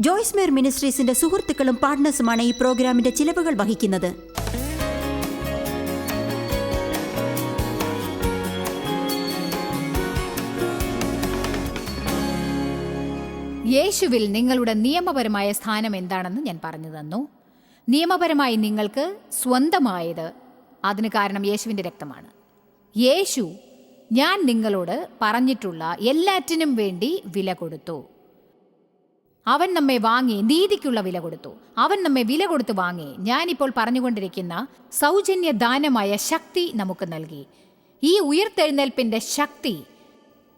ജോയ്സ് മേർ മിനിസ്ട്രീസിന്റെ സുഹൃത്തുക്കളും പാർട്ട്നേഴ്സുമാണ് ഈ പ്രോഗ്രാമിന്റെ ചിലവുകൾ വഹിക്കുന്നത്. യേശുവിൽ നിങ്ങളുടെ നിയമപരമായ സ്ഥാനം എന്താണെന്ന് ഞാൻ പറഞ്ഞു തന്നു. നിയമപരമായി നിങ്ങൾക്ക് സ്വന്തമായത് അതിന് കാരണം യേശുവിന്റെ രക്തമാണ്. യേശു ഞാൻ നിങ്ങളോട് പറഞ്ഞിട്ടുള്ള എല്ലാറ്റിനും വേണ്ടി വില കൊടുത്തു. അവൻ നമ്മെ വാങ്ങി നീതിക്കുള്ള വില കൊടുത്തു. അവൻ നമ്മെ വില കൊടുത്ത് വാങ്ങി. ഞാനിപ്പോൾ പറഞ്ഞുകൊണ്ടിരിക്കുന്ന സൗജന്യ ദാനമായ ശക്തി നമുക്ക് നൽകി. ഈ ഉയർത്തെഴുന്നേൽപ്പിന്റെ ശക്തി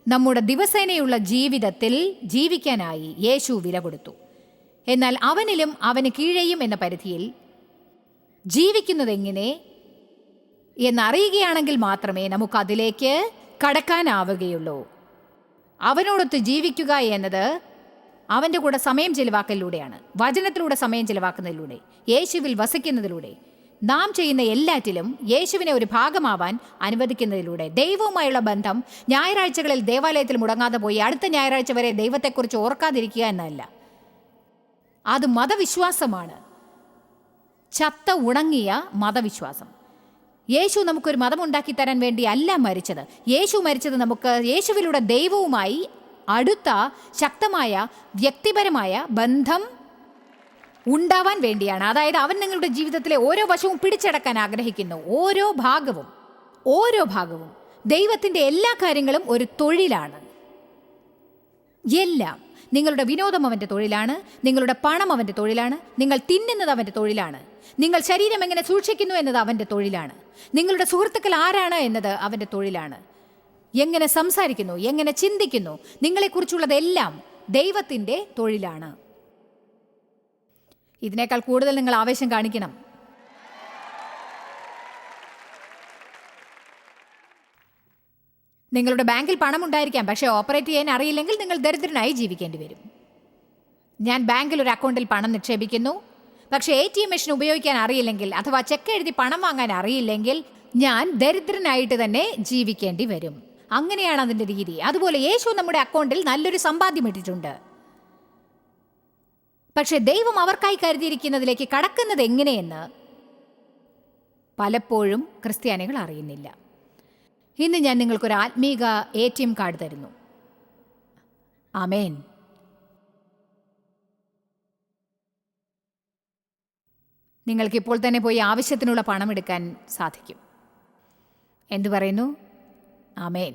നമ്മുടെ ദിവസേനയുള്ള ജീവിതത്തിൽ ജീവിക്കാനായി യേശു വില കൊടുത്തു. എന്നാൽ അവനിലും അവന് കീഴെയും എന്ന പരിധിയിൽ ജീവിക്കുന്നതെങ്ങനെ എന്നറിയുകയാണെങ്കിൽ മാത്രമേ നമുക്ക് അതിലേക്ക് കടക്കാനാവുകയുള്ളൂ. അവനോടൊത്ത് ജീവിക്കുക എന്നത് അവന്റെ കൂടെ സമയം ചെലവാക്കലിലൂടെയാണ്. വചനത്തിലൂടെ സമയം ചെലവാക്കുന്നതിലൂടെ യേശുവിൽ വസിക്കുന്നതിലൂടെ നാം ചെയ്യുന്ന എല്ലാറ്റിലും യേശുവിനെ ഒരു ഭാഗമാവാൻ അനുവദിക്കുന്നതിലൂടെ ദൈവവുമായുള്ള ബന്ധം ഞായറാഴ്ചകളിൽ ദേവാലയത്തിൽ മുടങ്ങാതെ പോയി അടുത്ത ഞായറാഴ്ച വരെ ദൈവത്തെക്കുറിച്ച് ഓർക്കാതിരിക്കുക എന്നല്ല. അത് മതവിശ്വാസമാണ്. ചത്ത ഉണങ്ങിയ മതവിശ്വാസം. യേശു നമുക്കൊരു മതമുണ്ടാക്കി തരാൻ വേണ്ടി അല്ല മരിച്ചത്. യേശു മരിച്ചത് നമുക്ക് യേശുവിലൂടെ ദൈവവുമായി അടുത്ത ശക്തമായ വ്യക്തിപരമായ ബന്ധം ഉണ്ടാവാൻ വേണ്ടിയാണ്. അതായത് അവൻ നിങ്ങളുടെ ജീവിതത്തിലെ ഓരോ വശവും പിടിച്ചടക്കാൻ ആഗ്രഹിക്കുന്നു. ഓരോ ഭാഗവും ഓരോ ഭാഗവും ദൈവത്തിന്റെ എല്ലാ കാര്യങ്ങളും ഒരു തൊഴിലാണ്. എല്ലാം നിങ്ങളുടെ വിനോദം അവന്റെ തൊഴിലാണ് നിങ്ങളുടെ പണം അവന്റെ തൊഴിലാണ് നിങ്ങൾ തിന്നുന്നത് അവന്റെ തൊഴിലാണ് നിങ്ങൾ ശരീരം എങ്ങനെ സൂക്ഷിക്കുന്നു എന്നത് അവന്റെ തൊഴിലാണ് നിങ്ങളുടെ സുഹൃത്തുക്കൾ ആരാണ് എന്നത് അവന്റെ തൊഴിലാണ്. എങ്ങനെ സംസാരിക്കുന്നു എങ്ങനെ ചിന്തിക്കുന്നു നിങ്ങളെക്കുറിച്ചുള്ളതെല്ലാം ദൈവത്തിന്റെ തൊഴിലാണ്. ഇതിനേക്കാൾ കൂടുതൽ നിങ്ങൾ ആവേശം കാണിക്കണം. നിങ്ങളുടെ ബാങ്കിൽ പണം ഉണ്ടായിരിക്കാം പക്ഷേ ഓപ്പറേറ്റ് ചെയ്യാൻ അറിയില്ലെങ്കിൽ നിങ്ങൾ ദരിദ്രനായി ജീവിക്കേണ്ടി വരും. ഞാൻ ബാങ്കിൽ ഒരു അക്കൗണ്ടിൽ പണം നിക്ഷേപിക്കുന്നു പക്ഷേ എ ടി എം മെഷീൻ ഉപയോഗിക്കാൻ അറിയില്ലെങ്കിൽ അഥവാ ചെക്ക് എഴുതി പണം വാങ്ങാൻ അറിയില്ലെങ്കിൽ ഞാൻ ദരിദ്രനായിട്ട് തന്നെ ജീവിക്കേണ്ടി വരും. അങ്ങനെയാണ് അതിന്റെ രീതി. അതുപോലെ യേശു നമ്മുടെ അക്കൗണ്ടിൽ നല്ലൊരു സമ്പാദ്യം ഇട്ടിട്ടുണ്ട്. പക്ഷെ ദൈവം അവർക്കായി കരുതിയിരിക്കുന്നതിലേക്ക് കടക്കുന്നത് എങ്ങനെയെന്ന് പലപ്പോഴും ക്രിസ്ത്യാനികൾ അറിയുന്നില്ല. ഇന്ന് ഞാൻ നിങ്ങൾക്കൊരു ആത്മീക എ ടി എം കാർഡ് തരുന്നു. അമേൻ നിങ്ങൾക്ക് ഇപ്പോൾ തന്നെ പോയി ആവശ്യത്തിനുള്ള പണം എടുക്കാൻ സാധിക്കും. എന്തു പറയുന്നു? ആമേൻ.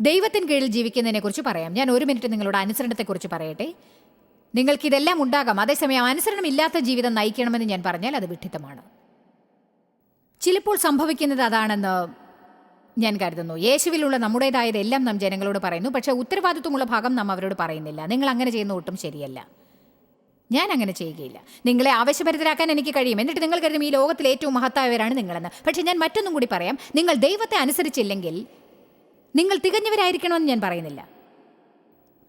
ദൈവത്തിന് കീഴിൽ ജീവിക്കുന്നതിനെക്കുറിച്ച് പറയാം. ഞാൻ ഒരു മിനിറ്റ് നിങ്ങളുടെ അനുസരണത്തെക്കുറിച്ച് പറയട്ടെ. നിങ്ങൾക്കിതെല്ലാം ഉണ്ടാകാം. അതേസമയം അനുസരണമില്ലാത്ത ജീവിതം നയിക്കണമെന്ന് ഞാൻ പറഞ്ഞാൽ അത് വിഡ്ഢിത്തമാണ്. ചിലപ്പോൾ സംഭവിക്കുന്നത് അതാണെന്ന് ഞാൻ കരുതുന്നു. യേശുവിലുള്ള നമ്മുടേതായതെല്ലാം നാം ജനങ്ങളോട് പറയുന്നു. പക്ഷേ ഉത്തരവാദിത്വമുള്ള ഭാഗം നാം അവരോട് പറയുന്നില്ല. നിങ്ങൾ അങ്ങനെ ചെയ്യുന്ന ഒട്ടും ശരിയല്ല. ഞാൻ അങ്ങനെ ചെയ്യുകയില്ല. നിങ്ങളെ ആവശ്യഭരിതരാക്കാൻ എനിക്ക് കഴിയും. എന്നിട്ട് നിങ്ങൾ കരുതും ഈ ലോകത്തിലെ ഏറ്റവും മഹത്തായവരാണ് നിങ്ങളെന്ന്. പക്ഷേ ഞാൻ മറ്റൊന്നും കൂടി പറയാം. നിങ്ങൾ ദൈവത്തെ അനുസരിച്ചില്ലെങ്കിൽ നിങ്ങൾ തികഞ്ഞവരായിരിക്കണമെന്ന് ഞാൻ പറയുന്നില്ല.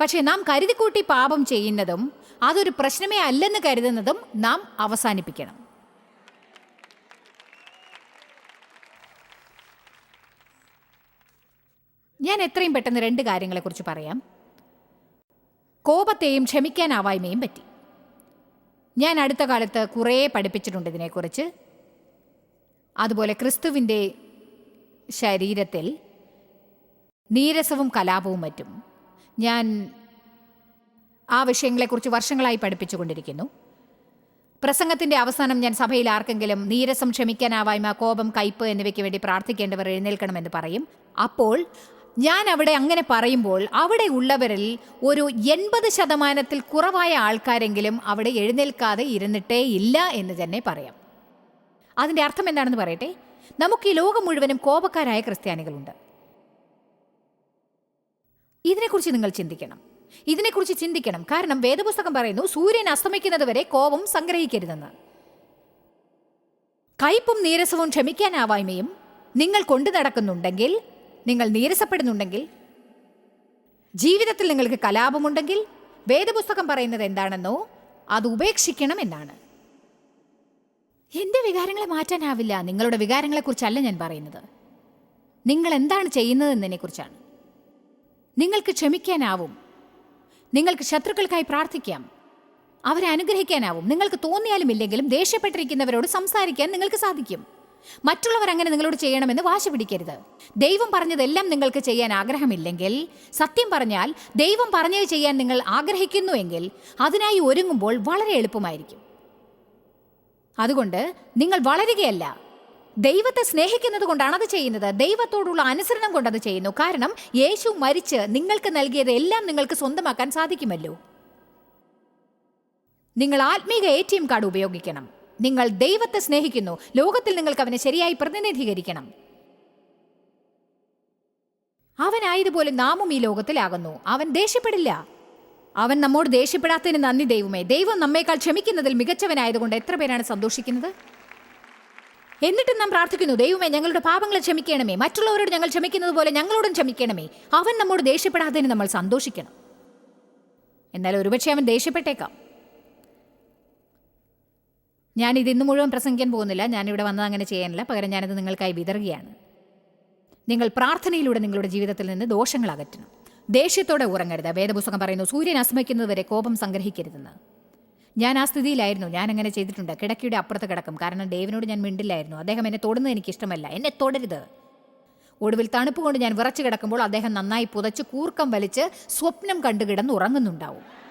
പക്ഷേ നാം കരുതിക്കൂട്ടി പാപം ചെയ്യുന്നതും അതൊരു പ്രശ്നമേ അല്ലെന്ന് കരുതുന്നതും നാം അവസാനിപ്പിക്കണം. ഞാൻ എത്രയും പെട്ടെന്ന് രണ്ട് കാര്യങ്ങളെക്കുറിച്ച് പറയാം. കോപത്തെയും ക്ഷമിക്കാനാവായ്മയും പറ്റി. ഞാൻ അടുത്ത കാലത്ത് കുറേ പഠിപ്പിച്ചിട്ടുണ്ട് ഇതിനെക്കുറിച്ച്. അതുപോലെ ക്രിസ്തുവിന്റെ ശരീരത്തിൽ നീരസവും കലാപവും മറ്റും ഞാൻ ആ വിഷയങ്ങളെക്കുറിച്ച് വർഷങ്ങളായി പഠിപ്പിച്ചുകൊണ്ടിരിക്കുന്നു. പ്രസംഗത്തിന്റെ അവസാനം ഞാൻ സഭയിൽ ആർക്കെങ്കിലും നീരസം ക്ഷമിക്കാനാവായ്മ കോപം കയ്പ് എന്നിവയ്ക്ക് വേണ്ടി പ്രാർത്ഥിക്കേണ്ടവർ എഴുന്നേൽക്കണമെന്ന് പറയും. അപ്പോൾ ഞാൻ അവിടെ അങ്ങനെ പറയുമ്പോൾ അവിടെ ഉള്ളവരിൽ ഒരു എൺപത് ശതമാനത്തിൽ കുറവായ ആൾക്കാരെങ്കിലും അവിടെ എഴുന്നേൽക്കാതെ ഇരുന്നിട്ടേ ഇല്ല എന്ന് തന്നെ പറയാം. അതിന്റെ അർത്ഥം എന്താണെന്ന് പറയട്ടെ? നമുക്ക് ഈ ലോകം മുഴുവനും കോപക്കാരായ ക്രിസ്ത്യാനികളുണ്ട്. ഇതിനെക്കുറിച്ച് നിങ്ങൾ ചിന്തിക്കണം. ഇതിനെക്കുറിച്ച് ചിന്തിക്കണം. കാരണം വേദപുസ്തകം പറയുന്നു സൂര്യൻ അസ്തമിക്കുന്നത് വരെ കോപം സംഗ്രഹിക്കരുതെന്ന്. കയ്പും നീരസവും ക്ഷമിക്കാനാവായ്മയും നിങ്ങൾ കൊണ്ടു നടക്കുന്നുണ്ടെങ്കിൽ നിങ്ങൾ നീരസപ്പെടുന്നുണ്ടെങ്കിൽ ജീവിതത്തിൽ നിങ്ങൾക്ക് കലാപമുണ്ടെങ്കിൽ വേദപുസ്തകം പറയുന്നത് എന്താണെന്നോ അത് ഉപേക്ഷിക്കണം എന്നാണ്. എന്റെ വികാരങ്ങളെ മാറ്റാനാവില്ല നിങ്ങളുടെ വികാരങ്ങളെക്കുറിച്ചല്ല ഞാൻ പറയുന്നത്. നിങ്ങൾ എന്താണ് ചെയ്യുന്നതെന്നതിനെക്കുറിച്ചാണ്. നിങ്ങൾക്ക് ക്ഷമിക്കാനാവും. നിങ്ങൾക്ക് ശത്രുക്കൾക്കായി പ്രാർത്ഥിക്കാം. അവരെ അനുഗ്രഹിക്കാനാവും. നിങ്ങൾക്ക് തോന്നിയാലും ഇല്ലെങ്കിലും ദേഷ്യപ്പെട്ടിരിക്കുന്നവരോട് സംസാരിക്കാൻ നിങ്ങൾക്ക് സാധിക്കും. മറ്റുള്ളവർ അങ്ങനെ നിങ്ങളോട് ചെയ്യണമെന്ന് വാശി പിടിക്കരുത്. ദൈവം പറഞ്ഞതെല്ലാം നിങ്ങൾക്ക് ചെയ്യാൻ ആഗ്രഹമില്ലെങ്കിൽ സത്യം പറഞ്ഞാൽ ദൈവം പറഞ്ഞത് ചെയ്യാൻ നിങ്ങൾ ആഗ്രഹിക്കുന്നുവെങ്കിൽ അതിനായി ഒരുങ്ങുമ്പോൾ വളരെ എളുപ്പമായിരിക്കും. അതുകൊണ്ട് നിങ്ങൾ വളരുകയല്ല. ദൈവത്തെ സ്നേഹിക്കുന്നത് കൊണ്ടാണ് അത് ചെയ്യുന്നത്. ദൈവത്തോടുള്ള അനുസരണം അത് ചെയ്യുന്നു. കാരണം യേശു മരിച്ച് നിങ്ങൾക്ക് നൽകിയത് എല്ലാം നിങ്ങൾക്ക് സ്വന്തമാക്കാൻ സാധിക്കുമല്ലോ. നിങ്ങൾ ആത്മീക എ ടി എം കാർഡ് ഉപയോഗിക്കണം. നിങ്ങൾ ദൈവത്തെ സ്നേഹിക്കുന്നു. ലോകത്തിൽ നിങ്ങൾക്ക് അവനെ ശരിയായി പ്രതിനിധീകരിക്കണം. അവനായതുപോലെ നാമും ഈ ലോകത്തിലാകുന്നു. അവൻ ദേഷ്യപ്പെടില്ല. അവൻ നമ്മോട് ദേഷ്യപ്പെടാത്തതിന് നന്ദി ദൈവമേ. ദൈവം നമ്മേക്കാൾ ക്ഷമിക്കുന്നതിൽ മികച്ചവനായതുകൊണ്ട് എത്ര പേരാണ് സന്തോഷിക്കുന്നത്? എന്നിട്ടും നാം പ്രാർത്ഥിക്കുന്നു ദൈവമേ ഞങ്ങളുടെ പാപങ്ങളെ ക്ഷമിക്കണമേ. മറ്റുള്ളവരോട് ഞങ്ങൾ ക്ഷമിക്കുന്നത് പോലെ ഞങ്ങളോടും ക്ഷമിക്കണമേ. അവൻ നമ്മോട് ദേഷ്യപ്പെടാത്തതിന് നമ്മൾ സന്തോഷിക്കണം. എന്നാൽ ഒരുപക്ഷെ അവൻ ദേഷ്യപ്പെട്ടേക്കാം. ഞാനിത് ഇന്ന് മുഴുവൻ പ്രസംഗിക്കാൻ പോകുന്നില്ല. ഞാനിവിടെ വന്നത് അങ്ങനെ ചെയ്യാനില്ല. പകരം ഞാനത് നിങ്ങൾക്കായി വിതറുകയാണ്. നിങ്ങൾ പ്രാർത്ഥനയിലൂടെ നിങ്ങളുടെ ജീവിതത്തിൽ നിന്ന് ദോഷങ്ങൾ അകറ്റണം. ദേഷ്യത്തോടെ ഉറങ്ങരുത്. വേദപുസ്തകം പറയുന്നു സൂര്യൻ അസ്തമിക്കുന്നതുവരെ കോപം സംഗ്രഹിക്കരുതെന്ന്. ഞാൻ ആ സ്ഥിതിയിലായിരുന്നു. ഞാൻ അങ്ങനെ ചെയ്തിട്ടുണ്ട്. കിടക്കയുടെ അപ്പുറത്ത് കിടക്കും. കാരണം ഡേവിനോട് ഞാൻ മിണ്ടില്ലായിരുന്നു. അദ്ദേഹം എന്നെ തൊടുന്നത് എനിക്ക് ഇഷ്ടമല്ല എന്നെ തൊടരുത്. ഒടുവിൽ തണുപ്പ് കൊണ്ട് ഞാൻ വിറച്ചു കിടക്കുമ്പോൾ അദ്ദേഹം നന്നായി പുതച്ച് കൂർക്കം വലിച്ച് സ്വപ്നം കണ്ടു കിടന്ന് ഉറങ്ങുന്നുണ്ടാവും.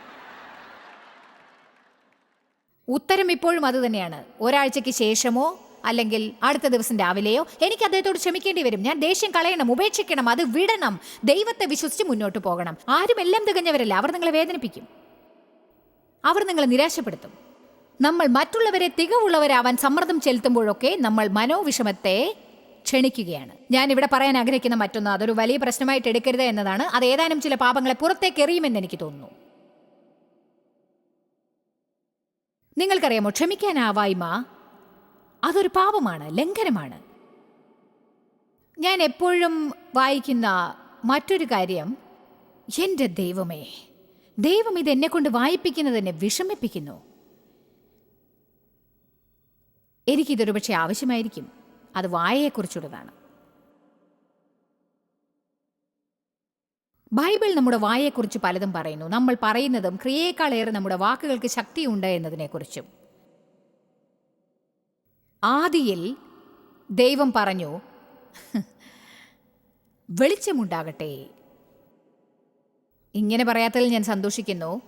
ഉത്തരം ഇപ്പോഴും അത് തന്നെയാണ്. ഒരാഴ്ചയ്ക്ക് ശേഷമോ അല്ലെങ്കിൽ അടുത്ത ദിവസം രാവിലെയോ എനിക്ക് അദ്ദേഹത്തോട് ക്ഷമിക്കേണ്ടി വരും. ഞാൻ ദേഷ്യം കളയണം ഉപേക്ഷിക്കണം അത് വിടണം. ദൈവത്തെ വിശ്വസിച്ച് മുന്നോട്ട് പോകണം. ആരും എല്ലാം തികഞ്ഞവരല്ല. അവർ നിങ്ങളെ വേദനിപ്പിക്കും. അവർ നിങ്ങളെ നിരാശപ്പെടുത്തും. നമ്മൾ മറ്റുള്ളവരെ തികവുള്ളവരാവാൻ സമ്മർദ്ദം ചെലുത്തുമ്പോഴൊക്കെ നമ്മൾ മനോവിഷമത്തെ ക്ഷണിക്കുകയാണ്. ഞാൻ ഇവിടെ പറയാൻ ആഗ്രഹിക്കുന്ന മറ്റൊന്ന് അതൊരു വലിയ പ്രശ്നമായിട്ട് എടുക്കരുത് എന്നതാണ്. അത് ഏതാനും ചില പാപങ്ങളെ പുറത്തേക്ക് എറിയുമെന്ന് എനിക്ക് തോന്നുന്നു. നിങ്ങൾക്കറിയാമോ ക്ഷമിക്കാനാവായ്മ അതൊരു പാപമാണ് ലംഘനമാണ്. ഞാൻ എപ്പോഴും വായിക്കുന്ന മറ്റൊരു കാര്യം എന്റെ ദൈവമേ ദൈവം ഇത് എന്നെ കൊണ്ട് വായിപ്പിക്കുന്നതിനെ വിഷമിപ്പിക്കുന്നു. എനിക്കിതൊരു പക്ഷേ ആവശ്യമായിരിക്കും. അത് വായയെക്കുറിച്ചുള്ളതാണ്. ബൈബിൾ നമ്മുടെ വായയെക്കുറിച്ച് പലതും പറയുന്നു. നമ്മൾ പറയുന്നതും ക്രിയേക്കാളേറെ നമ്മുടെ വാക്കുകൾക്ക് ശക്തിയുണ്ട് എന്നതിനെക്കുറിച്ചും. ആദിയിൽ ദൈവം പറഞ്ഞു വെളിച്ചമുണ്ടാകട്ടെ. ഇങ്ങനെ പറയാത്തതിൽ ഞാൻ സന്തോഷിക്കുന്നു.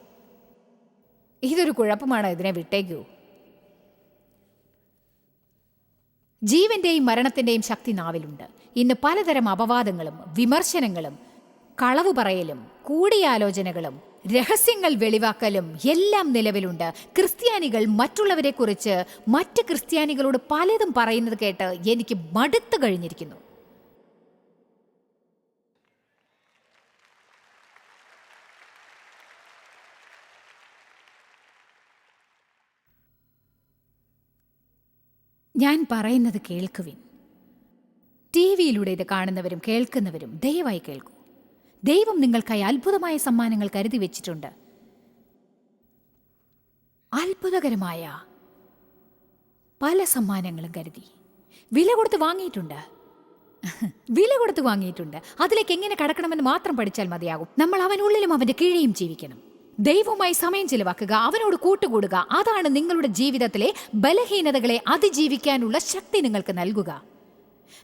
ഇതൊരു കുഴപ്പമാണ് ഇതിനെ വിട്ടേക്കൂ. ജീവന്റെയും മരണത്തിന്റെയും ശക്തി നാവിലുണ്ട്. ഇന്ന് പലതരം അപവാദങ്ങളും വിമർശനങ്ങളും കളവ് പറയലും കൂടിയാലോചനകളും രഹസ്യങ്ങൾ വെളിവാക്കലും എല്ലാം നിലവിലുണ്ട്. ക്രിസ്ത്യാനികൾ മറ്റുള്ളവരെ കുറിച്ച് മറ്റ് ക്രിസ്ത്യാനികളോട് പലതും പറയുന്നത് കേട്ട് എനിക്ക് മടുത്തു കഴിഞ്ഞിരിക്കുന്നു. ഞാൻ പറയുന്നത് കേൾക്കുവിൻ. ടി വിയിലൂടെ ഇത് കാണുന്നവരും കേൾക്കുന്നവരും ദയവായി കേൾക്കൂ. ദൈവം നിങ്ങൾക്കായി അത്ഭുതമായ സമ്മാനങ്ങൾ കരുതി വെച്ചിട്ടുണ്ട്. അത്ഭുതകരമായ പല സമ്മാനങ്ങളും കരുതി. വില കൊടുത്ത് വാങ്ങിയിട്ടുണ്ട്. വില കൊടുത്ത് വാങ്ങിയിട്ടുണ്ട്. അതിലേക്ക് എങ്ങനെ കടക്കണമെന്ന് മാത്രം പഠിച്ചാൽ മതിയാകും. നമ്മൾ അവനുള്ളിലും അവന്റെ കീഴെയും ജീവിക്കണം. ദൈവവുമായി സമയം ചിലവാക്കുക അവനോട് കൂട്ടുകൂടുക അതാണ് നിങ്ങളുടെ ജീവിതത്തിലെ ബലഹീനതകളെ അതിജീവിക്കാനുള്ള ശക്തി നിങ്ങൾക്ക് നൽകുക.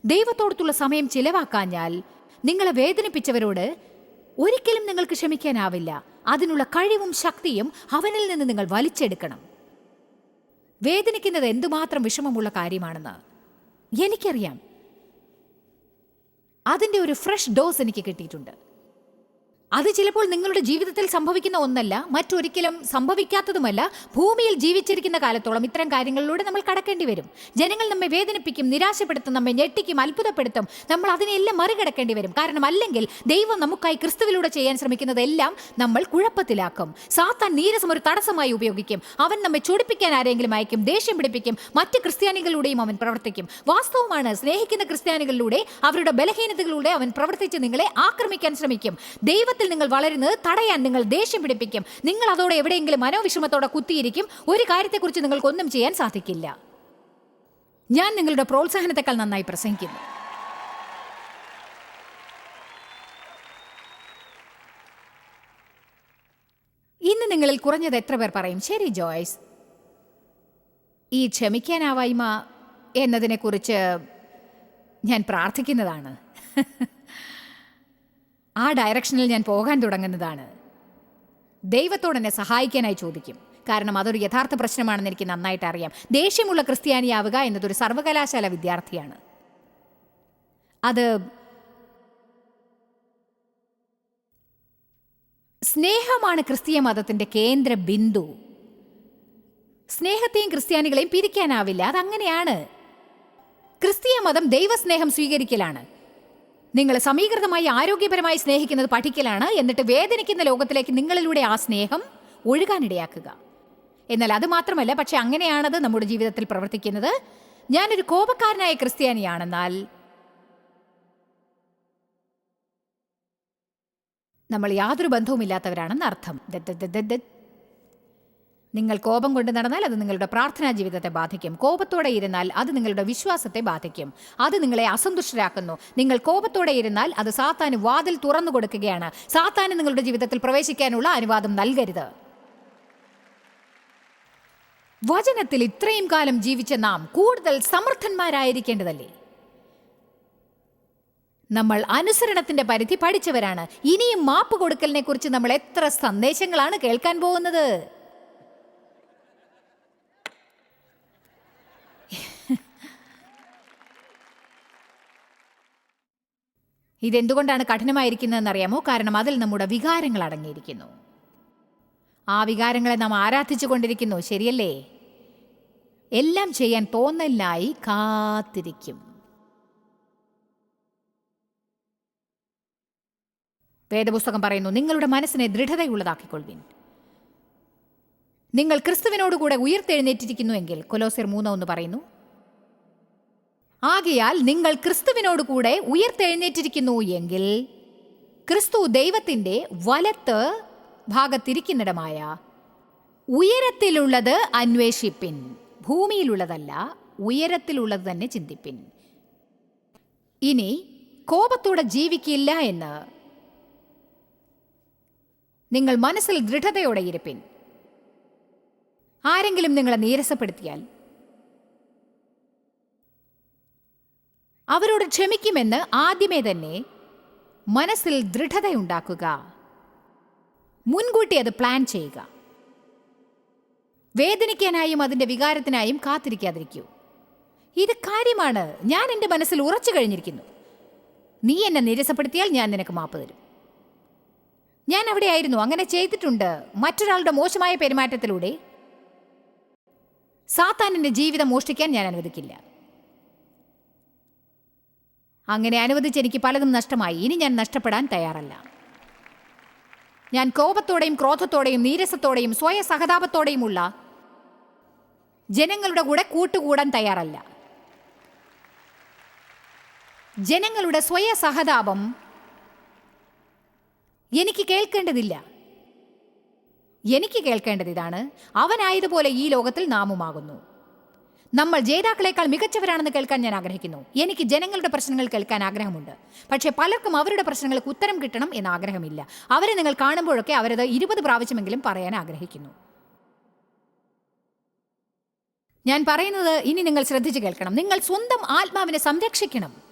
ദൈവത്തോടത്തുള്ള സമയം ചിലവാക്കാഞ്ഞാൽ നിങ്ങളെ വേദനിപ്പിച്ചവരോട് ഒരിക്കലും നിങ്ങൾക്ക് ക്ഷമിക്കാനാവില്ല. അതിനുള്ള കഴിവും ശക്തിയും അവനിൽ നിന്ന് നിങ്ങൾ വലിച്ചെടുക്കണം. വേദനിക്കുന്നത് എന്തുമാത്രം വിഷമമുള്ള കാര്യമാണെന്ന് എനിക്കറിയാം. അതിന്റെ ഒരു ഫ്രഷ് ഡോസ് എനിക്ക് കിട്ടിയിട്ടുണ്ട്. അത് ചിലപ്പോൾ നിങ്ങളുടെ ജീവിതത്തിൽ സംഭവിക്കുന്ന ഒന്നല്ല മറ്റൊരിക്കലും സംഭവിക്കാത്തതുമല്ല. ഭൂമിയിൽ ജീവിച്ചിരിക്കുന്ന കാലത്തോളം ഇത്തരം കാര്യങ്ങളിലൂടെ നമ്മൾ കടക്കേണ്ടി വരും. ജനങ്ങൾ നമ്മെ വേദനിപ്പിക്കും നിരാശപ്പെടുത്തും നമ്മെ ഞെട്ടിക്കും അത്ഭുതപ്പെടുത്തും. നമ്മൾ അതിനെല്ലാം മറികടക്കേണ്ടി വരും. കാരണം അല്ലെങ്കിൽ ദൈവം നമുക്കായി ക്രിസ്തുവിലൂടെ ചെയ്യാൻ ശ്രമിക്കുന്നതെല്ലാം നമ്മൾ കുഴപ്പത്തിലാക്കും. സാത്താൻ നീരസം ഒരു തടസ്സമായി ഉപയോഗിക്കും. അവൻ നമ്മെ ചൊടിപ്പിക്കാൻ ആരെങ്കിലും അയക്കും ദേഷ്യം പിടിപ്പിക്കും മറ്റ് ക്രിസ്ത്യാനികളിലൂടെയും അവൻ പ്രവർത്തിക്കും. വാസ്തവമാണ് സ്നേഹിക്കുന്ന ക്രിസ്ത്യാനികളിലൂടെ അവരുടെ ബലഹീനതകളിലൂടെ അവൻ പ്രവർത്തിച്ച് നിങ്ങളെ ആക്രമിക്കാൻ ശ്രമിക്കും. ദൈവത്തിൽ നിങ്ങൾ വളരുന്നത് തടയാൻ നിങ്ങൾ ദേഷ്യം പിടിപ്പിക്കും. നിങ്ങൾ അതോടെ എവിടെയെങ്കിലും മനോവിഷമത്തോടെ കുത്തിയിരിക്കും. ഒരു കാര്യത്തെക്കുറിച്ച് നിങ്ങൾക്കൊന്നും ചെയ്യാൻ സാധിക്കില്ല. ഞാൻ നിങ്ങളുടെ പ്രോത്സാഹനത്തെക്കാൾ നന്നായി പ്രസംഗിക്കുന്നു. ഇന്ന് നിങ്ങളിൽ കുറഞ്ഞത് എത്ര പേർ പറയും? ശരി ജോയ്സ്. ഈ ക്ഷമിക്കാനാവായ്മ എന്നതിനെക്കുറിച്ച് ഞാൻ പ്രാർത്ഥിക്കുന്നതാണ്. ആ ഡയറക്ഷനിൽ ഞാൻ പോകാൻ തുടങ്ങുന്നതാണ്. ദൈവത്തോട് എന്നെ സഹായിക്കാനായി ചോദിക്കും. കാരണം അതൊരു യഥാർത്ഥ പ്രശ്നമാണെന്ന് എനിക്ക് നന്നായിട്ട് അറിയാം. ദേഷ്യമുള്ള ക്രിസ്ത്യാനിയാവുക എന്നതൊരു സർവകലാശാല വിദ്യാർത്ഥിയാണ്. അത് സ്നേഹമാണ് ക്രിസ്തീയ മതത്തിന്റെ കേന്ദ്ര ബിന്ദു. സ്നേഹത്തെയും ക്രിസ്ത്യാനികളെയും പിരിക്കാനാവില്ല. അതങ്ങനെയാണ്. ക്രിസ്തീയ മതം ദൈവസ്നേഹം സ്വീകരിക്കലാണ്. നിങ്ങൾ സമീകൃതമായി ആരോഗ്യപരമായി സ്നേഹിക്കുന്നത് പഠിക്കലാണ്. എന്നിട്ട് വേദനിക്കുന്ന ലോകത്തിലേക്ക് നിങ്ങളിലൂടെ ആ സ്നേഹം ഒഴുകാനിടയാക്കുക. എന്നാൽ അത് മാത്രമല്ല പക്ഷെ അങ്ങനെയാണത് നമ്മുടെ ജീവിതത്തിൽ പ്രവർത്തിക്കുന്നത്. ഞാനൊരു കോപക്കാരനായ ക്രിസ്ത്യാനിയാണെന്നാൽ നമ്മൾ യാതൊരു ബന്ധവുമില്ലാത്തവരാണെന്ന് അർത്ഥം നിങ്ങൾ കോപം കൊണ്ട് നടന്നാൽ അത് നിങ്ങളുടെ പ്രാർത്ഥനാ ജീവിതത്തെ ബാധിക്കും. കോപത്തോടെ ഇരുന്നാൽ അത് നിങ്ങളുടെ വിശ്വാസത്തെ ബാധിക്കും. അത് നിങ്ങളെ അസന്തുഷ്ടരാക്കുന്നു. നിങ്ങൾ കോപത്തോടെ ഇരുന്നാൽ അത് സാത്താന് വാതിൽ തുറന്നു കൊടുക്കുകയാണ്. സാത്താന് നിങ്ങളുടെ ജീവിതത്തിൽ പ്രവേശിക്കാനുള്ള അനുവാദം നൽകരുത്. വചനത്തിൽ ഇത്രയും കാലം ജീവിച്ച നാം കൂടുതൽ സമർത്ഥന്മാരായിരിക്കേണ്ടതല്ലേ? നമ്മൾ അനുസരണത്തിന്റെ പരിധി പഠിച്ചവരാണ്. ഇനിയും മാപ്പ് കൊടുക്കലിനെ കുറിച്ച് നമ്മൾ എത്ര സന്ദേശങ്ങളാണ് കേൾക്കാൻ പോകുന്നത്? ഇതെന്തുകൊണ്ടാണ് കഠിനമായിരിക്കുന്നതെന്ന് അറിയാമോ കാരണം അതിൽ നമ്മുടെ വികാരങ്ങൾ അടങ്ങിയിരിക്കുന്നു. ആ വികാരങ്ങളെ നാം ആരാധിച്ചു കൊണ്ടിരിക്കുന്നു. ശരിയല്ലേ? എല്ലാം ചെയ്യാൻ തോന്നലിനായി കാത്തിരിക്കും. വേദപുസ്തകം പറയുന്നു നിങ്ങളുടെ മനസ്സിനെ ദൃഢതയുള്ളതാക്കിക്കൊള്ളുവിൻ. നിങ്ങൾ ക്രിസ്തുവിനോടുകൂടെ ഉയർത്തെഴുന്നേറ്റിരിക്കുന്നുവെങ്കിൽ കൊലോസിർ മൂന്ന് ഒന്ന് പറയുന്നു ആകയാൽ നിങ്ങൾ ക്രിസ്തുവിനോടുകൂടെ ഉയർത്തെഴുന്നേറ്റിരിക്കുന്നു എങ്കിൽ ക്രിസ്തു ദൈവത്തിന്റെ വലത്ത് ഭാഗത്തിരിക്കുന്നിടമായ ഉയരത്തിലുള്ളത് അന്വേഷിപ്പിൻ. ഭൂമിയിലുള്ളതല്ല ഉയരത്തിലുള്ളത് തന്നെ ചിന്തിപ്പിൻ. ഇനി കോപത്തോടെ ജീവിക്കില്ല എന്ന് നിങ്ങൾ മനസ്സിൽ ദൃഢതയോടെ ഇരിപ്പിൻ. ആരെങ്കിലും നിങ്ങളെ നീരസപ്പെടുത്തിയാൽ അവരോട് ക്ഷമിക്കുമെന്ന് ആദ്യമേ തന്നെ മനസ്സിൽ ദൃഢതയുണ്ടാക്കുക. മുൻകൂട്ടി അത് പ്ലാൻ ചെയ്യുക. വേദനിക്കാനായും അതിന്റെ വികാരത്തിനായും കാത്തിരിക്കാതിരിക്കൂ. ഇത് കാര്യമാണ്. ഞാൻ എന്റെ മനസ്സിൽ ഉറച്ചു കഴിഞ്ഞിരിക്കുന്നു. നീ എന്നെ നിരസപ്പെടുത്തിയാൽ ഞാൻ നിനക്ക് മാപ്പ് തരും. ഞാൻ അവിടെയായിരുന്നു അങ്ങനെ ചെയ്തിട്ടുണ്ട്. മറ്റൊരാളുടെ മോശമായ പെരുമാറ്റത്തിലൂടെ സാത്താനിന്റെ ജീവിതം മോഷ്ടിക്കാൻ ഞാൻ അനുവദിക്കില്ല. അങ്ങനെ അനുവദിച്ച് എനിക്ക് പലതും നഷ്ടമായി. ഇനി ഞാൻ നഷ്ടപ്പെടാൻ തയ്യാറല്ല. ഞാൻ കോപത്തോടെയും ക്രോധത്തോടെയും നീരസത്തോടെയും സ്വയ സഹതാപത്തോടെയുമുള്ള ജനങ്ങളുടെ കൂടെ കൂട്ടുകൂടാൻ തയ്യാറല്ല. ജനങ്ങളുടെ സ്വയ സഹതാപം എനിക്ക് കേൾക്കേണ്ടതില്ല. എനിക്ക് കേൾക്കേണ്ടത് ഇതാണ്. അവനായതുപോലെ ഈ ലോകത്തിൽ നാമുമാകുന്നു. നമ്മൾ ജേതാക്കളെക്കാൾ മികച്ചവരാണെന്ന് കേൾക്കാൻ ഞാൻ ആഗ്രഹിക്കുന്നു. എനിക്ക് ജനങ്ങളുടെ പ്രശ്നങ്ങൾ കേൾക്കാൻ ആഗ്രഹമുണ്ട്. പക്ഷേ പലർക്കും അവരുടെ പ്രശ്നങ്ങൾക്ക് ഉത്തരം കിട്ടണം എന്ന് ആഗ്രഹമില്ല. അവരെ നിങ്ങൾ കാണുമ്പോഴൊക്കെ അവരത് ഇരുപത് പ്രാവശ്യമെങ്കിലും പറയാൻ ആഗ്രഹിക്കുന്നു. ഞാൻ പറയുന്നത് ഇനി നിങ്ങൾ ശ്രദ്ധിച്ചു കേൾക്കണം. നിങ്ങൾ സ്വന്തം ആത്മാവിനെ സംരക്ഷിക്കണം.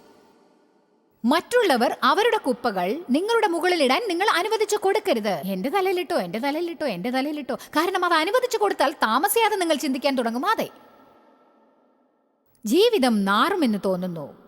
മറ്റുള്ളവർ അവരുടെ കുപ്പകൾ നിങ്ങളുടെ മുകളിലിടാൻ നിങ്ങൾ അനുവദിച്ചു കൊടുക്കരുത്. എന്റെ തലയിലിട്ടോ എന്റെ തലയിലിട്ടോ എന്റെ തലയിലിട്ടോ കാരണം അത് അനുവദിച്ചു കൊടുത്താൽ താമസിയാതെ നിങ്ങൾ ചിന്തിക്കാൻ തുടങ്ങും. അതെ. ജീവിതം നാറുമെന്ന് തോന്നുന്നു.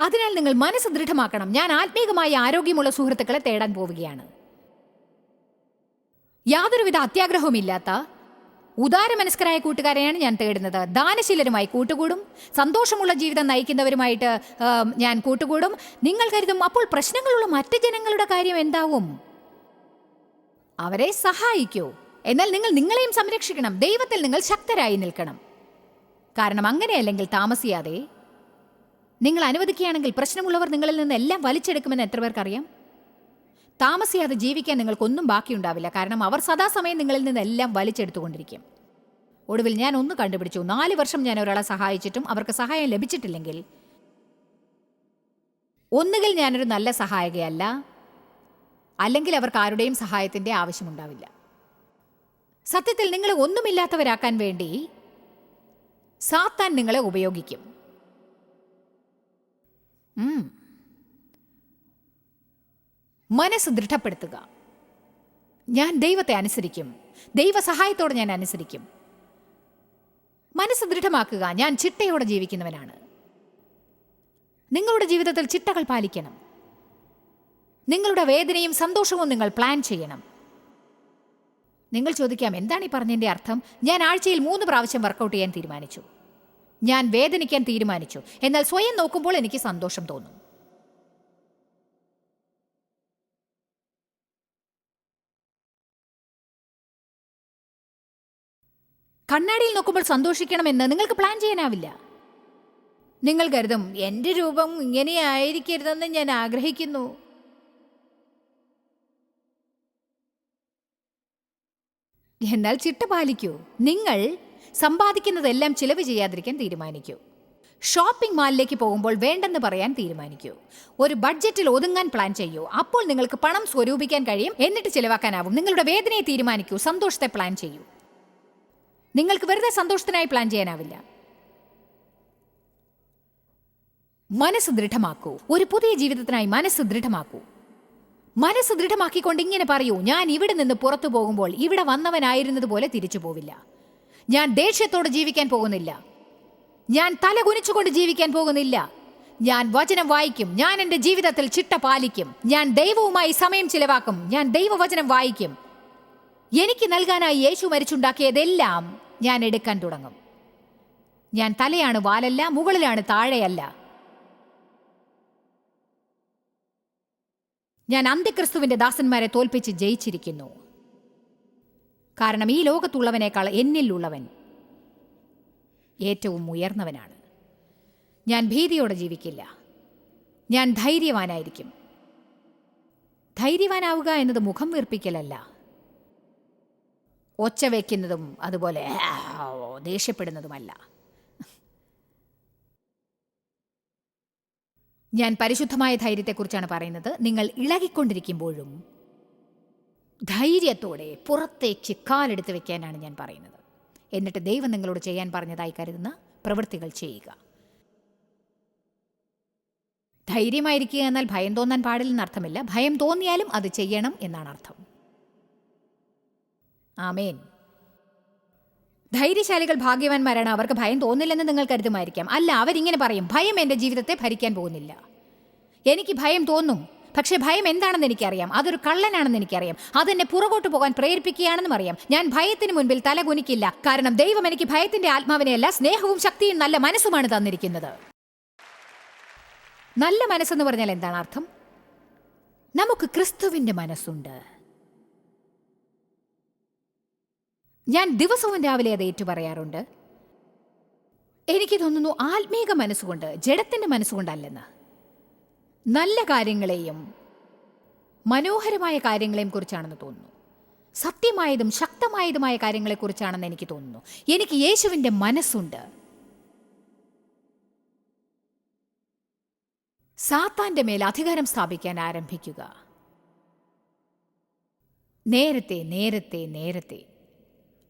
അതിനാൽ നിങ്ങൾ മനസ്സ് ദൃഢമാക്കണം. ഞാൻ ആത്മീകമായ ആരോഗ്യമുള്ള സുഹൃത്തുക്കളെ തേടാൻ പോവുകയാണ്. യാതൊരുവിധ അത്യാഗ്രഹവുമില്ലാത്ത ഉദാരമനസ്കരായ കൂട്ടുകാരെയാണ് ഞാൻ തേടുന്നത്. ദാനശീലരുമായി കൂട്ടുകൂടും. സന്തോഷമുള്ള ജീവിതം നയിക്കുന്നവരുമായിട്ട് ഞാൻ കൂട്ടുകൂടും. നിങ്ങൾ കരുതും അപ്പോൾ പ്രശ്നങ്ങളുള്ള മറ്റ് ജനങ്ങളുടെ കാര്യം എന്താവും? അവരെ സഹായിക്കൂ. എന്നാൽ നിങ്ങൾ നിങ്ങളെയും സംരക്ഷിക്കണം. ദൈവത്തിൽ നിങ്ങൾ ശക്തരായി നിൽക്കണം. കാരണം അങ്ങനെയല്ലെങ്കിൽ താമസിയാതെ നിങ്ങൾ അനുവദിക്കുകയാണെങ്കിൽ പ്രശ്നമുള്ളവർ നിങ്ങളിൽ നിന്ന് എല്ലാം വലിച്ചെടുക്കുമെന്ന് എത്ര പേർക്കറിയാം? താമസിയാതെ ജീവിക്കാൻ നിങ്ങൾക്കൊന്നും ബാക്കിയുണ്ടാവില്ല. കാരണം അവർ സദാസമയം നിങ്ങളിൽ നിന്നെല്ലാം വലിച്ചെടുത്തുകൊണ്ടിരിക്കും. ഒടുവിൽ ഞാൻ ഒന്ന് കണ്ടുപിടിച്ചു. നാല് വർഷം ഞാൻ ഒരാളെ സഹായിച്ചിട്ടും അവർക്ക് സഹായം ലഭിച്ചിട്ടില്ലെങ്കിൽ. ഒന്നുകിൽ ഞാനൊരു നല്ല സഹായികയല്ല അല്ലെങ്കിൽ അവർക്ക് ആരുടെയും സഹായത്തിന്റെ ആവശ്യമുണ്ടാവില്ല. സത്യത്തിൽ നിങ്ങളെ ഒന്നുമില്ലാത്തവരാക്കാൻ വേണ്ടി സാത്താൻ നിങ്ങളെ ഉപയോഗിക്കും. മനസ്സ് ദൃഢപ്പെടുത്തുക. ഞാൻ ദൈവത്തെ അനുസരിക്കും. ദൈവ സഹായത്തോടെ ഞാൻ അനുസരിക്കും. മനസ്സ് ദൃഢമാക്കുക. ഞാൻ ചിട്ടയോടെ ജീവിക്കുന്നവനാണ്. നിങ്ങളുടെ ജീവിതത്തിൽ ചിട്ടകൾ പാലിക്കണം. നിങ്ങളുടെ വേദനയും സന്തോഷവും നിങ്ങൾ പ്ലാൻ ചെയ്യണം. നിങ്ങൾ ചോദിക്കാം എന്താണ് ഈ പറഞ്ഞതിന്റെ അർത്ഥം? ഞാൻ ആഴ്ചയിൽ മൂന്ന് പ്രാവശ്യം വർക്കൗട്ട് ചെയ്യാൻ തീരുമാനിച്ചു. ഞാൻ വേദനിക്കാൻ തീരുമാനിച്ചു. എന്നാൽ സ്വയം നോക്കുമ്പോൾ എനിക്ക് സന്തോഷം തോന്നും. കണ്ണാടിയിൽ നോക്കുമ്പോൾ സന്തോഷിക്കണമെന്ന് നിങ്ങൾക്ക് പ്ലാൻ ചെയ്യാനാവില്ല. നിങ്ങൾ കരുതും എന്റെ രൂപം ഇങ്ങനെ ആയിരിക്കരുതെന്ന് ഞാൻ ആഗ്രഹിക്കുന്നു. എന്നാൽ ചിട്ട പാലിക്കൂ. നിങ്ങൾ സമ്പാദിക്കുന്നതെല്ലാം ചിലവ് ചെയ്യാതിരിക്കാൻ തീരുമാനിക്കൂ. ഷോപ്പിംഗ് മാളിലേക്ക് പോകുമ്പോൾ വേണ്ടെന്ന് പറയാൻ തീരുമാനിക്കൂ. ഒരു ബഡ്ജറ്റിൽ ഒതുങ്ങാൻ പ്ലാൻ ചെയ്യൂ. അപ്പോൾ നിങ്ങൾക്ക് പണം സ്വരൂപിക്കാൻ കഴിയും എന്നിട്ട് ചിലവാക്കാനാവും. നിങ്ങളുടെ വേദനയെ തീരുമാനിക്കൂ സന്തോഷത്തെ പ്ലാൻ ചെയ്യൂ. നിങ്ങൾക്ക് വെറുതെ സന്തോഷത്തിനായി പ്ലാൻ ചെയ്യാനാവില്ല. മനസ്സ് ദൃഢമാക്കൂ. ഒരു പുതിയ ജീവിതത്തിനായി മനസ്സ് ദൃഢമാക്കൂ. മനസ്സ് ദൃഢമാക്കിക്കൊണ്ട് ഇങ്ങനെ പറയൂ ഞാൻ ഇവിടെ നിന്ന് പുറത്തു പോകുമ്പോൾ ഇവിടെ വന്നവനായിരുന്നതുപോലെ തിരിച്ചു പോവില്ല. ഞാൻ ദേഷ്യത്തോടെ ജീവിക്കാൻ പോകുന്നില്ല. ഞാൻ തല കുനിച്ചുകൊണ്ട് ജീവിക്കാൻ പോകുന്നില്ല. ഞാൻ വചനം വായിക്കും. ഞാൻ എന്റെ ജീവിതത്തിൽ ചിട്ട പാലിക്കും. ഞാൻ ദൈവവുമായി സമയം ചിലവാക്കും. ഞാൻ ദൈവവചനം വായിക്കും. എനിക്ക് നൽകാനായി യേശു മരിച്ചുണ്ടാക്കിയതെല്ലാം ഞാൻ എടുക്കാൻ തുടങ്ങും. ഞാൻ തലയാണ് വാലല്ല മുകളിലാണ് താഴെയല്ല. ഞാൻ അന്ത്യക്രിസ്തുവിന്റെ ദാസന്മാരെ തോൽപ്പിച്ച് ജയിച്ചിരിക്കുന്നു. കാരണം ഈ ലോകത്തുള്ളവനേക്കാൾ എന്നിലുള്ളവൻ ഏറ്റവും ഉയർന്നവനാണ്. ഞാൻ ഭീതിയോടെ ജീവിക്കില്ല. ഞാൻ ധൈര്യവാനായിരിക്കും. ധൈര്യവാനാവുക എന്നത് മുഖം വീർപ്പിക്കലല്ല. ഒച്ച വയ്ക്കുന്നതും അതുപോലെ ദേഷ്യപ്പെടുന്നതുമല്ല. ഞാൻ പരിശുദ്ധമായ ധൈര്യത്തെക്കുറിച്ചാണ് പറയുന്നത്. നിങ്ങൾ ഇളകിക്കൊണ്ടിരിക്കുമ്പോഴും ധൈര്യത്തോടെ പുറത്തേക്ക് കാലെടുത്ത് വെക്കാനാണ് ഞാൻ പറയുന്നത്. എന്നിട്ട് ദൈവം നിങ്ങളോട് ചെയ്യാൻ പറഞ്ഞതായി കരുതുന്ന പ്രവൃത്തികൾ ചെയ്യുക. ധൈര്യമായിരിക്കുക എന്നാൽ ഭയം തോന്നാൻ പാടില്ലെന്ന് അർത്ഥമില്ല ഭയം തോന്നിയാലും അത് ചെയ്യണം എന്നാണ് അർത്ഥം. ആമേൻ. ധൈര്യശാലികൾ ഭാഗ്യവാന്മാരാണ്. അവർക്ക് ഭയം തോന്നില്ലെന്ന് നിങ്ങൾ കരുതുമായിരിക്കാം. അല്ല അവരിങ്ങനെ പറയും ഭയം എന്റെ ജീവിതത്തെ ഭരിക്കാൻ പോകുന്നില്ല. എനിക്ക് ഭയം തോന്നും. പക്ഷേ ഭയം എന്താണെന്ന് എനിക്കറിയാം. അതൊരു കള്ളനാണെന്ന് എനിക്കറിയാം. അതെന്നെ പുറകോട്ട് പോകാൻ പ്രേരിപ്പിക്കുകയാണെന്നും അറിയാം. ഞാൻ ഭയത്തിന് മുൻപിൽ തല കുനിക്കില്ല. കാരണം ദൈവം എനിക്ക് ഭയത്തിന്റെ ആത്മാവിനെയല്ല സ്നേഹവും ശക്തിയും നല്ല മനസ്സുമാണ് തന്നിരിക്കുന്നത്. നല്ല മനസ്സെന്ന് പറഞ്ഞാൽ എന്താണ് അർത്ഥം? നമുക്ക് ക്രിസ്തുവിന്റെ മനസ്സുണ്ട്. ഞാൻ ദിവസവും രാവിലെ അത് ഏറ്റുപറയാറുണ്ട്. എനിക്ക് തോന്നുന്നു ആത്മീക മനസ്സുകൊണ്ട് ജഡത്തിന്റെ മനസ്സുകൊണ്ടല്ലെന്ന്. നല്ല കാര്യങ്ങളെയും മനോഹരമായ കാര്യങ്ങളെയും കുറിച്ചാണെന്ന് തോന്നുന്നു. സത്യമായതും ശക്തമായതുമായ കാര്യങ്ങളെക്കുറിച്ചാണെന്ന് എനിക്ക് തോന്നുന്നു. എനിക്ക് യേശുവിന്റെ മനസ്സുണ്ട്. സാത്താന്റെ മേൽ അധികാരം സ്ഥാപിക്കാൻ ആരംഭിക്കുക. നേരത്തെ നേരത്തെ നേരത്തെ.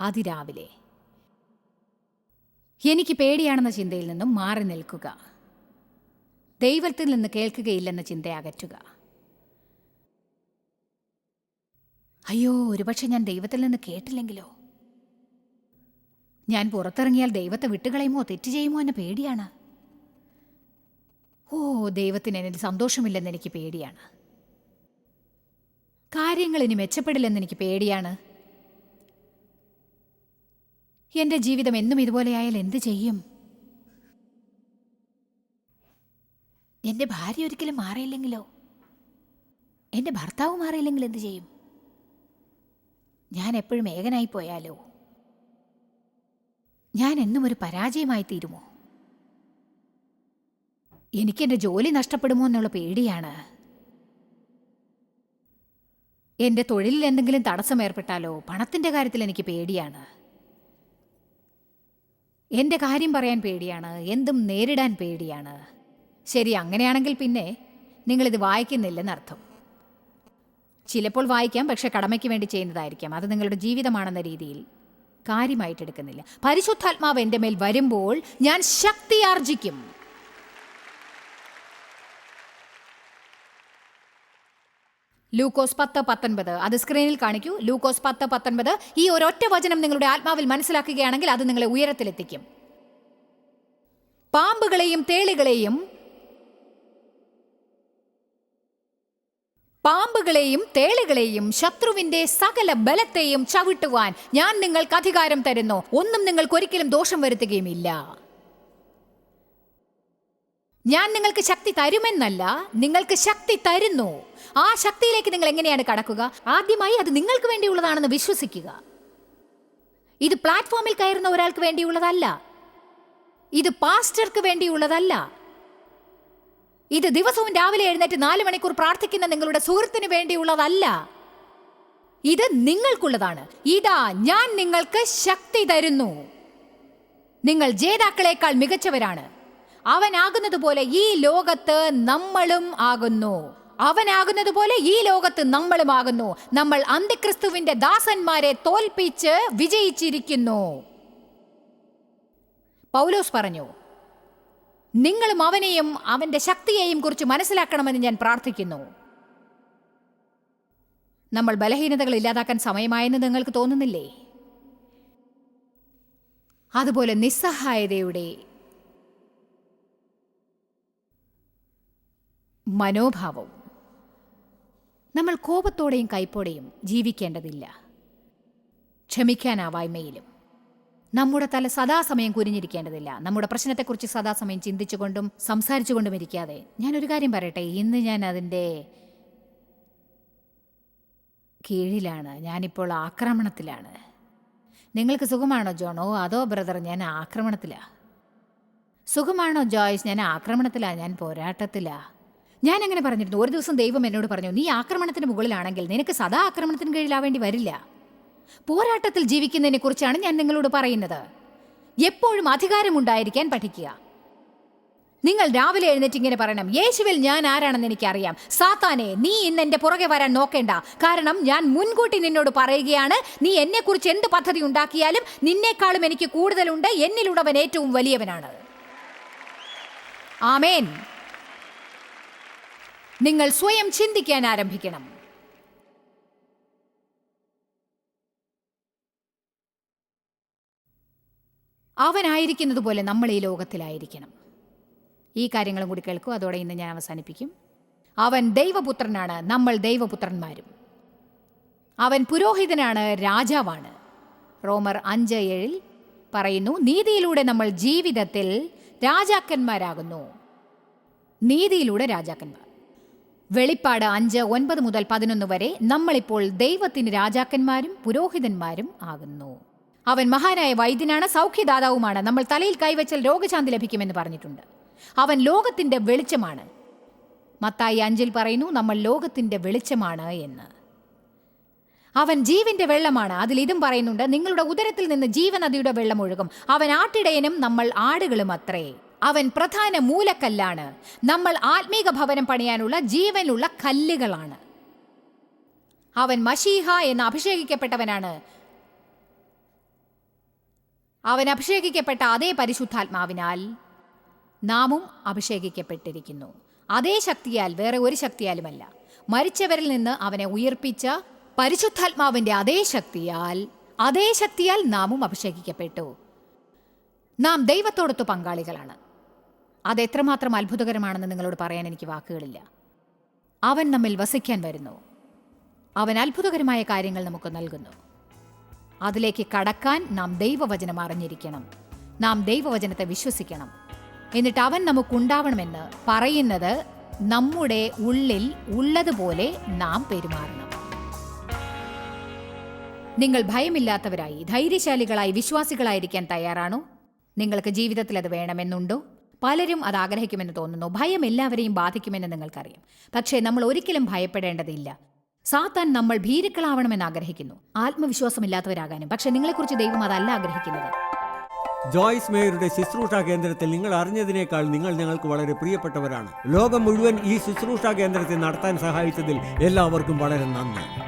അതിരാവിലെ. എനിക്ക് പേടിയാണെന്ന ചിന്തയിൽ നിന്നും മാറി നിൽക്കുക. ദൈവത്തിൽ നിന്ന് കേൾക്കുകയില്ലെന്ന ചിന്ത അകറ്റുക. അയ്യോ ഒരുപക്ഷെ ഞാൻ ദൈവത്തിൽ നിന്ന് കേട്ടില്ലെങ്കിലോ? ഞാൻ പുറത്തിറങ്ങിയാൽ ദൈവത്തെ വിട്ടുകളയുമോ തെറ്റ് ചെയ്യുമോ എന്ന പേടിയാണ്. ഓ ദൈവത്തിന് എന്നിൽ സന്തോഷമില്ലെന്ന് എനിക്ക് പേടിയാണ്. കാര്യങ്ങൾ ഇനി മെച്ചപ്പെടില്ലെന്ന് എനിക്ക് പേടിയാണ്. എന്റെ ജീവിതം എന്നും ഇതുപോലെയായാൽ എന്ത് ചെയ്യും? എന്റെ ഭാര്യ ഒരിക്കലും മാറിയില്ലെങ്കിലോ? എന്റെ ഭർത്താവ് മാറിയില്ലെങ്കിൽ എന്ത് ചെയ്യും? ഞാൻ എപ്പോഴും ഏകനായി പോയാലോ? ഞാൻ എന്നും ഒരു പരാജയമായി തീരുമോ? എനിക്ക് എന്റെ ജോലി നഷ്ടപ്പെടുമോ എന്നുള്ള പേടിയാണ്. എന്റെ തൊഴിലിൽ എന്തെങ്കിലും തടസ്സം ഏർപ്പെട്ടാലോ? പണത്തിന്റെ കാര്യത്തിൽ എനിക്ക് പേടിയാണ്. എന്റെ കാര്യം പറയാൻ പേടിയാണ്. എന്തും നേരിടാൻ പേടിയാണ്. ശരി അങ്ങനെയാണെങ്കിൽ പിന്നെ നിങ്ങളിത് വായിക്കുന്നില്ലെന്നർത്ഥം. ചിലപ്പോൾ വായിക്കാം പക്ഷെ കടമയ്ക്ക് വേണ്ടി ചെയ്യുന്നതായിരിക്കാം. അത് നിങ്ങളുടെ ജീവിതമാണെന്ന രീതിയിൽ കാര്യമായിട്ടെടുക്കുന്നില്ല. പരിശുദ്ധാത്മാവ് എന്റെ മേൽ വരുമ്പോൾ ഞാൻ ശക്തി ആർജിക്കും. ലൂക്കോസ് പത്ത് പത്തൊൻപത്. അത് സ്ക്രീനിൽ കാണിക്കൂ. ലൂക്കോസ് പത്ത് പത്തൊൻപത്. ഈ ഒരൊറ്റ വചനം നിങ്ങളുടെ ആത്മാവിൽ മനസ്സിലാക്കുകയാണെങ്കിൽ അത് നിങ്ങളെ ഉയരത്തിലെത്തിക്കും. പാമ്പുകളെയും തേളികളെയും പാമ്പുകളെയും തേളികളെയും ശത്രുവിന്റെ സകല ബലത്തെയും ചവിട്ടുവാൻ ഞാൻ നിങ്ങൾക്ക് അധികാരം തരുന്നു. ഒന്നും നിങ്ങൾക്ക് ഒരിക്കലും ദോഷം വരുത്തുകയുമില്ല. ഞാൻ നിങ്ങൾക്ക് ശക്തി തരുമെന്നല്ല നിങ്ങൾക്ക് ശക്തി തരുന്നു. ആ ശക്തിയിലേക്ക് നിങ്ങൾ എങ്ങനെയാണ് കടക്കുക? ആദ്യമായി അത് നിങ്ങൾക്ക് വേണ്ടിയുള്ളതാണെന്ന് വിശ്വസിക്കുക. ഇത് പ്ലാറ്റ്ഫോമിൽ കയറുന്ന ഒരാൾക്ക് വേണ്ടിയുള്ളതല്ല. ഇത് പാസ്റ്റർക്ക് വേണ്ടിയുള്ളതല്ല. ഇത് ദിവസവും രാവിലെ എഴുന്നേറ്റ് നാല് മണിക്കൂർ പ്രാർത്ഥിക്കുന്ന നിങ്ങളുടെ സുഹൃത്തിന് വേണ്ടിയുള്ളതല്ല. ഇത് നിങ്ങൾക്കുള്ളതാണ്. ഇതാ ഞാൻ നിങ്ങൾക്ക് ശക്തി തരുന്നു. നിങ്ങൾ ജേതാക്കളെക്കാൾ മികച്ചവരാണ്. അവനാകുന്നത് പോലെ ഈ ലോകത്ത് നമ്മളും ആകുന്നു. അവനാകുന്നത് പോലെ ഈ ലോകത്ത് നമ്മളും ആകുന്നു നമ്മൾ അന്ത്യക്രിസ്തുവിന്റെ ദാസന്മാരെ തോൽപ്പിച്ച് വിജയിച്ചിരിക്കുന്നു. പൗലോസ് പറഞ്ഞു നിങ്ങളും അവനെയും അവന്റെ ശക്തിയെയും കുറിച്ച് മനസ്സിലാക്കണമെന്ന് ഞാൻ പ്രാർത്ഥിക്കുന്നു. നമ്മൾ ബലഹീനതകൾ ഇല്ലാതാക്കാൻ സമയമായെന്ന് നിങ്ങൾക്ക് തോന്നുന്നില്ലേ? അതുപോലെ നിസ്സഹായതയുടെ മനോഭാവവും നമ്മൾ കോപത്തോടെയും കൈപ്പോടെയും ജീവിക്കേണ്ടതില്ല. ക്ഷമിക്കാനാവായ്മയിലും നമ്മുടെ തല സദാസമയം കുരിഞ്ഞിരിക്കേണ്ടതില്ല നമ്മുടെ പ്രശ്നത്തെക്കുറിച്ച് സദാസമയം ചിന്തിച്ചുകൊണ്ടും സംസാരിച്ചുകൊണ്ടും ഇരിക്കാതെ. ഞാനൊരു കാര്യം പറയട്ടെ. ഇന്ന് ഞാൻ അതിന്റെ കീഴിലാണ്. ഞാനിപ്പോൾ ആക്രമണത്തിലാണ്. നിങ്ങൾക്ക് സുഖമാണോ ജോണോ? അതോ ബ്രദർ ഞാൻ ആക്രമണത്തിലാണ് സുഖമാണോ ജോയ്സ്? ഞാൻ ആക്രമണത്തിലാണ് ഞാൻ പോരാട്ടത്തിലാ? ഞാൻ അങ്ങനെ പറഞ്ഞിരുന്നു. ഒരു ദിവസം ദൈവം എന്നോട് പറഞ്ഞു നീ ആക്രമണത്തിന് മുകളിലാണെങ്കിൽ നിനക്ക് സദാ ആക്രമണത്തിന് കീഴിലാവേണ്ടി വരില്ല. പോരാട്ടത്തിൽ ജീവിക്കുന്നതിനെ കുറിച്ചാണ് ഞാൻ നിങ്ങളോട് പറയുന്നത്. എപ്പോഴും അധികാരമുണ്ടായിരിക്കാൻ പഠിക്കുക. നിങ്ങൾ രാവിലെ എഴുന്നേറ്റ് ഇങ്ങനെ പറയണം യേശുവിൽ ഞാൻ ആരാണെന്ന് എനിക്കറിയാം. സാത്താനെ നീ ഇന്ന് എന്റെ പുറകെ വരാൻ നോക്കേണ്ട. കാരണം ഞാൻ മുൻകൂട്ടി നിന്നോട് പറയുകയാണ് നീ എന്നെക്കുറിച്ച് എന്ത് പദ്ധതി ഉണ്ടാക്കിയാലും നിന്നേക്കാളും എനിക്ക് കൂടുതലുണ്ട്. എന്നിലുള്ളവൻ ഏറ്റവും വലിയവനാണ്. ആമേൻ. നിങ്ങൾ സ്വയം ചിന്തിക്കാൻ ആരംഭിക്കണം. അവനായിരിക്കുന്നത് പോലെ നമ്മൾ ഈ ലോകത്തിലായിരിക്കണം. ഈ കാര്യങ്ങളും കൂടി കേൾക്കൂ അതോടെ ഇന്ന് ഞാൻ അവസാനിപ്പിക്കും. അവൻ ദൈവപുത്രനാണ് നമ്മൾ ദൈവപുത്രന്മാരും. അവൻ പുരോഹിതനാണ് രാജാവാണ്. റോമർ അഞ്ച് ഏഴിൽ പറയുന്നു നീതിയിലൂടെ നമ്മൾ ജീവിതത്തിൽ രാജാക്കന്മാരാകുന്നു. നീതിയിലൂടെ രാജാക്കന്മാർ. വെളിപ്പാട് അഞ്ച് ഒൻപത് മുതൽ പതിനൊന്ന് വരെ നമ്മളിപ്പോൾ ദൈവത്തിന് രാജാക്കന്മാരും പുരോഹിതന്മാരും ആകുന്നു. അവൻ മഹാനായ വൈദ്യനാണ് സൗഖ്യദാതാവുമാണ്. നമ്മൾ തലയിൽ കൈവച്ചാൽ രോഗശാന്തി ലഭിക്കുമെന്ന് പറഞ്ഞിട്ടുണ്ട്. അവൻ ലോകത്തിന്റെ വെളിച്ചമാണ്. മത്തായി അഞ്ചിൽ പറയുന്നു നമ്മൾ ലോകത്തിന്റെ വെളിച്ചമാണ് എന്ന്. അവൻ ജീവന്റെ വെള്ളമാണ്. അതിൽ ഇതും പറയുന്നുണ്ട് നിങ്ങളുടെ ഉദരത്തിൽ നിന്ന് ജീവനദിയുടെ വെള്ളം ഒഴുകും. അവൻ ആട്ടിടയനും നമ്മൾ ആടുകളും അത്രേ. അവൻ പ്രധാന മൂലക്കല്ലാണ്. നമ്മൾ ആത്മീക ഭവനം പണിയാനുള്ള ജീവനുള്ള കല്ലുകളാണ്. അവൻ മഷീഹ എന്ന് അഭിഷേകിക്കപ്പെട്ടവനാണ്. അവൻ അഭിഷേകിക്കപ്പെട്ട അതേ പരിശുദ്ധാത്മാവിനാൽ നാമും അഭിഷേകിക്കപ്പെട്ടിരിക്കുന്നു. അതേ ശക്തിയാൽ വേറെ ഒരു ശക്തിയാലുമല്ല. മരിച്ചവരിൽ നിന്ന് അവനെ ഉയർപ്പിച്ച പരിശുദ്ധാത്മാവിന്റെ അതേ ശക്തിയാൽ അതേ ശക്തിയാൽ നാമും അഭിഷേകിക്കപ്പെട്ടു. നാം ദൈവത്തോടൊത്ത് പങ്കാളികളാണ്. അത് എത്രമാത്രം അത്ഭുതകരമാണെന്ന് നിങ്ങളോട് പറയാൻ എനിക്ക് വാക്കുകളില്ല. അവൻ നമ്മിൽ വസിക്കാൻ വരുന്നു. അവൻ അത്ഭുതകരമായ കാര്യങ്ങൾ നമുക്ക് നൽകുന്നു. അതിലേക്ക് കടക്കാൻ നാം ദൈവവചനം അറിഞ്ഞിരിക്കണം. നാം ദൈവവചനത്തെ വിശ്വസിക്കണം. എന്നിട്ട് അവൻ നമുക്കുണ്ടാവണമെന്ന് പറയുന്നത് നമ്മുടെ ഉള്ളിൽ ഉള്ളതുപോലെ നാം പെരുമാറണം. നിങ്ങൾ ഭയമില്ലാത്തവരായി ധൈര്യശാലികളായി വിശ്വാസികളായിരിക്കാൻ തയ്യാറാണോ? നിങ്ങൾക്ക് ജീവിതത്തിൽ അത് വേണമെന്നുണ്ടോ? പലരും അത് ആഗ്രഹിക്കുമെന്ന് തോന്നുന്നു. ഭയം എല്ലാവരെയും ബാധിക്കുമെന്ന് നിങ്ങൾക്കറിയാം. പക്ഷേ നമ്മൾ ഒരിക്കലും ഭയപ്പെടേണ്ടതില്ല. സാത്താൻ നമ്മൾ ഭീരുക്കളാവണമെന്ന് ആഗ്രഹിക്കുന്നു. ആത്മവിശ്വാസമില്ലാത്തവരാകാനും. പക്ഷെ നിങ്ങളെക്കുറിച്ച് ദൈവം അതല്ല ആഗ്രഹിക്കുന്നത്. ജോയ്സ് മേയറുടെ ശുശ്രൂഷ കേന്ദ്രത്തിൽ നിങ്ങൾ അറിഞ്ഞതിനേക്കാൾ നിങ്ങൾ ഞങ്ങൾക്ക് വളരെ പ്രിയപ്പെട്ടവരാണ്. ലോകം മുഴുവൻ ഈ ശുശ്രൂഷ കേന്ദ്രത്തെ നടത്താൻ സഹായിച്ചതിൽ എല്ലാവർക്കും വളരെ നന്ദി.